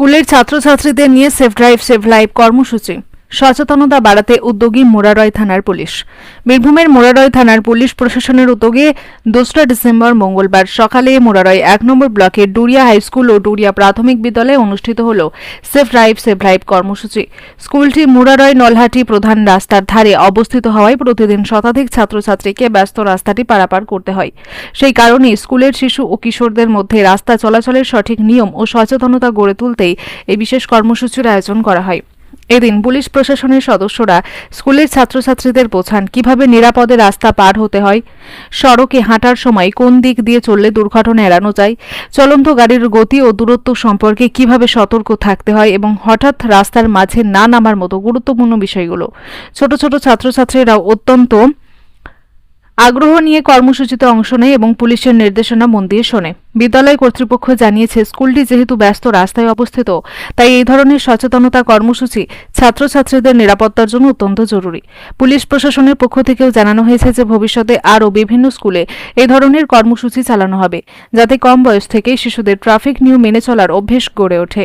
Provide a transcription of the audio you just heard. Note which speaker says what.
Speaker 1: স্কুলের ছাত্রছাত্রীদের নিয়ে সেফ ড্রাইভ সেভ লাইভ কর্মসূচি। সচেতনতা বাড়াতে উদ্যোগী মোরারয় থানার পুলিশ। বীরভূমের মোরারয় থানার পুলিশ প্রশাসনের উদ্যোগে দোসরা ডিসেম্বর মঙ্গলবার সকালে মোরারয় এক নম্বর ব্লকের ডুরিয়া হাই স্কুল ও ডুরিয়া প্রাথমিক বিদ্যালয়ে অনুষ্ঠিত হল সেফ ড্রাইভ সেভ লাইফ কর্মসূচি। স্কুলটি মোরারয় নলহাটি প্রধান রাস্তার ধারে অবস্থিত হওয়ায় প্রতিদিন শতাধিক ছাত্রছাত্রীকে ব্যস্ত রাস্তাটি পারাপার করতে হয়। সেই কারণে স্কুলের শিশু ও কিশোরদের মধ্যে রাস্তা চলাচলের সঠিক নিয়ম ও সচেতনতা গড়ে তুলতেই এই বিশেষ কর্মসূচির আয়োজন করা হয়। এদিন পুলিশ প্রশাসনের সদস্যরা স্কুলের ছাত্রছাত্রীদের বোঝান কীভাবে নিরাপদে রাস্তা পার হতে হয়। সড়কে হাঁটার সময় কোন দিক দিয়ে চললে দুর্ঘটনা এড়ানো যায়, চলন্ত গাড়ির গতি ও দূরত্ব সম্পর্কে কীভাবে সতর্ক থাকতে হয় এবং হঠাৎ রাস্তার মাঝে না নামার মতো গুরুত্বপূর্ণ বিষয়গুলো। ছোট ছোট ছাত্রছাত্রীরাও অত্যন্ত আগ্রহ নিয়ে কর্মসূচিতে অংশ নেয় এবং পুলিশের নির্দেশনা মন দিয়ে শোনে। বিদ্যালয় কর্তৃপক্ষ জানিয়েছে, স্কুলটি যেহেতু ব্যস্ত রাস্তায় অবস্থিত, তাই এই ধরনের সচেতনতা কর্মসূচি ছাত্রছাত্রীদের নিরাপত্তার জন্য অত্যন্ত জরুরি। পুলিশ প্রশাসনের পক্ষ থেকেও জানানো হয়েছে যে ভবিষ্যতে আরও বিভিন্ন স্কুলে এই ধরনের কর্মসূচি চালানো হবে, যাতে কম বয়স থেকেই শিশুদের ট্রাফিক নিয়ম মেনে চলার অভ্যেস গড়ে ওঠে।